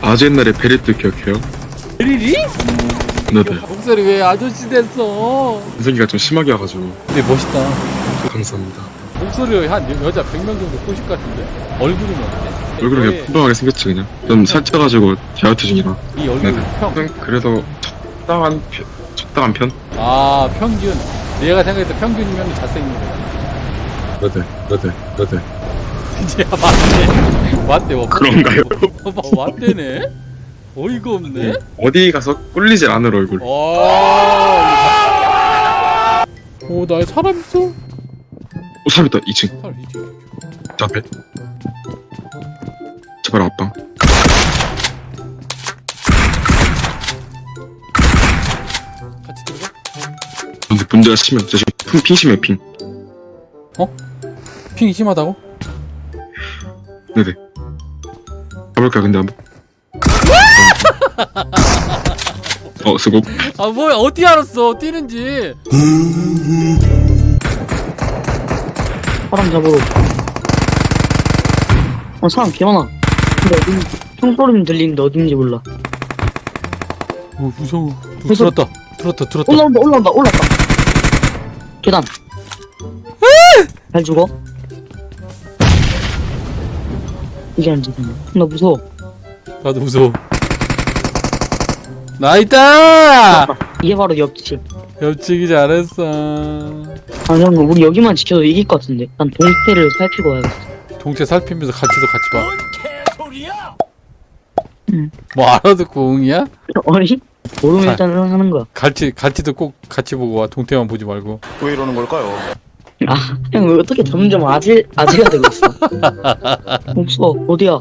아주 옛날에 베리트 기억해요? 리리? 네네 목소리 왜 아저씨 됐어? 인생기가 좀 심하게 와가지고 근데 멋있다. 감사합니다 목소리 한 여- 여자 100명 정도 꼬실 것 같은데? 얼굴은 어때? 얼굴은 그냥 풍부하게 생겼지 그냥 좀 살쪄가지고 다이어트 중이라 이 얼굴. 평. 그냥 그래도 적당한 편, 적당한 편? 아 평균. 내가 생각했을 때 평균이면 잘생긴 거야. 네네 네네 네네 야 맞네. 맞네. 뭐. 그런가요? 어, 맞대네. 어이가 없네. 어디 가서 꿀리질 않을 얼굴 와. 오, 나에 사람 있어? 오 사람 있다 2층 사람 있지. 저 앞에 제발 앞방 같이 들어가? 근데 문제가 심해 저 지금 핑, 핑 심해 핑 핑이 심하다고? 가볼까 근데 한번 어 수고 아, 뭐야, 어떻게 알았어? 뛰는지. 사람 잡으러. 어, 사람 개 많아. 근데 어딘, 총소리는 들리는데 어딘지 몰라. 오, 무서워. 누구 무서워. 들었다. 들었다, 들었다. 올라온다, 올라온다, 올라온다. 계단. 잘 죽어. 이게 안 되네. 나 무서워. 나도 무서워. 나 있다! 이게 바로 옆집. 옆치기 잘했어. 아, 형, 우리 여기만 지켜도 이길 것 같은데. 난 동태를 살피고 와야겠어. 동체 살피면서 같이도 같이 봐. 응. 뭐 알아듣고 응이야? 어리? 모르면 잘. 일단 하는 거야. 같이 같이도 꼭 같이 보고 와. 동태만 보지 말고. 왜 이러는 걸까요? 아, 형, 왜 어떻게 점점 아질, 아지가 되고 있어? 없어, 어디야?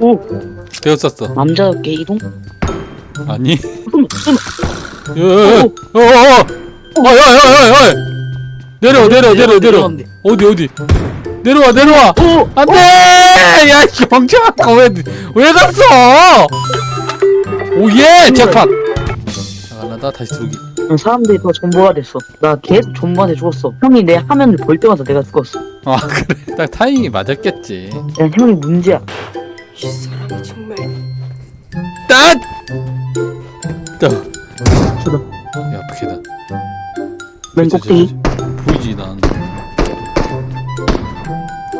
오, 되었었어. 남자답게 이동? 아니. 숨, 숨. 야야야. 어어어. 어야야야야. 내려 내려 내려 내려. 어디 어디. 내려와 내려와. 오! 안돼. 야 경찰학과 왜왜 갔어? 오예 잭팟. 나가나다 다시 들어오기. 사람들이 더 존버가 됐어. 나 계속 존버한테 죽었어. 형이 내 화면을 볼 때마다 내가 죽었어. 아 그래. 딱 타이밍이 맞았겠지. 야, 형이 문제야. 이 사람이 정말 딱. 딱. 저다. 야 계단. 맨 저기, 꼭대기. 저기. 보이지 난.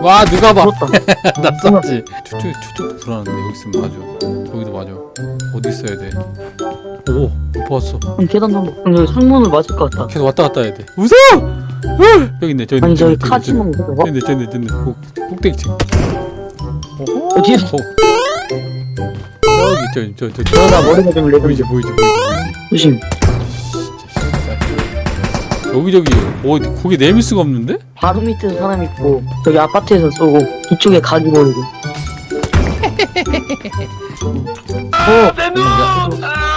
와 누가 봐. 죽었다. 나 쐈지. 저쪽 저쪽도 불안한데 여기 있으면 맞아. 여기도 맞아. 어디 있어야 돼? 오 보았어. 형 계단 좀, 형 여기 창문을 맞을 것 같다. 계속 왔다 갔다 해야 돼. 무서워. 으! 여기 있네. 저기 있네. 아니, 저기 카지노 저기? 있네. 저기 있네. 저기 있네. 꼭- 꼭대기 층. 어디에서? 어. 저기 저기 저기 나 저기. 머리가 좀 레벨 보이지 보이지 보이지 보이지. 조심. 여기저기 어 거기 내밀 수가 없는데? 바로 밑에서 사람 있고, 저기 아파트에서 쏘고, 뒤쪽에 가지 버리고. 어,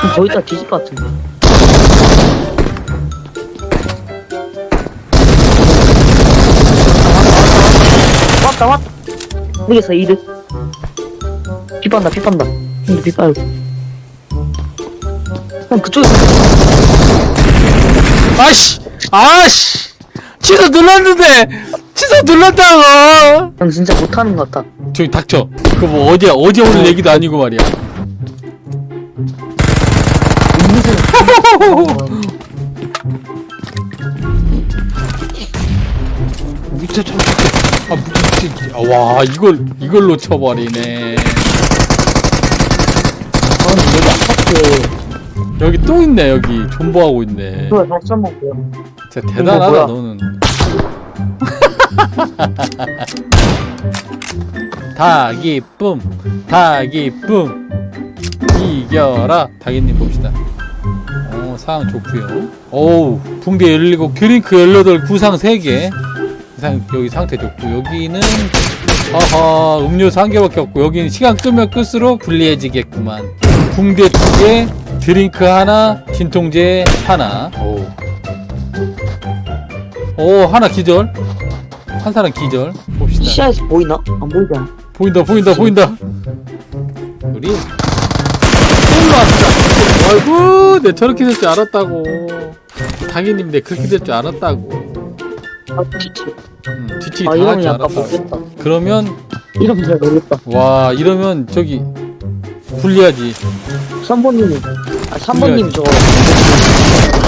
형 거의 다 뒤질 것 같은데. 왔다, 왔다. 모르겠어, 이득. 피 빤다, 피 빤다. 형도 피 빨고. 형, 그쪽에. 아씨 아씨 취소 눌렀는데 취소 눌렀다고. 형 진짜 못하는 것 같다. 저기 닥쳐. 그뭐 어디야 어제 오늘 얘기도 아니고 말이야. 밑에 참. 아 밑에. 아, 와 이걸 이걸로 쳐버리네. 저는 여기 또 있네 여기 존버하고 있네. 그걸 다시 한번 보여. 진짜 대단하다 뭐야? 너는. 닭이쁨 닭이쁨 이겨라 닭이님 봅시다. 어 상황 좋구요. 어우 붕대 17 드링크 18 구상 3개 상 여기 상태 좋고 여기는 아하 음료수 한 개밖에 없고 여기는 시간 끄면 끌수록 불리해지겠구만 붕대 2개 드링크 하나 진통제 하나 오. 오 하나 기절 한 사람 기절 봅시다 시야에서 보이나? 안 보이잖아. 보인다 보인다 보인다 우리 쏠로 왔다 아이고 내 저렇게 될 줄 알았다고 당연님 내 그렇게 될 줄 알았다고 아, 뒤치. 음, 뒤치기 아, 당할 이러면 줄 약간 알았다 못겠다. 그러면 이러면 잘 모르겠다. 와 이러면 저기 불리하지 3번님이 아 3번님 저거.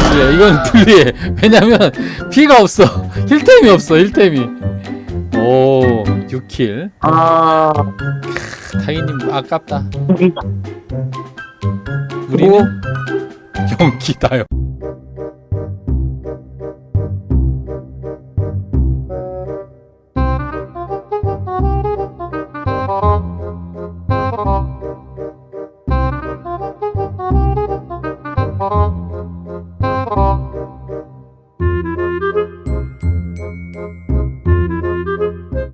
불리해 이건 불리해. 왜냐면 피가 없어. 힐템이 없어 힐템이. 오 6킬. 아. 타기님 아깝다. 우리 우리는 연기다요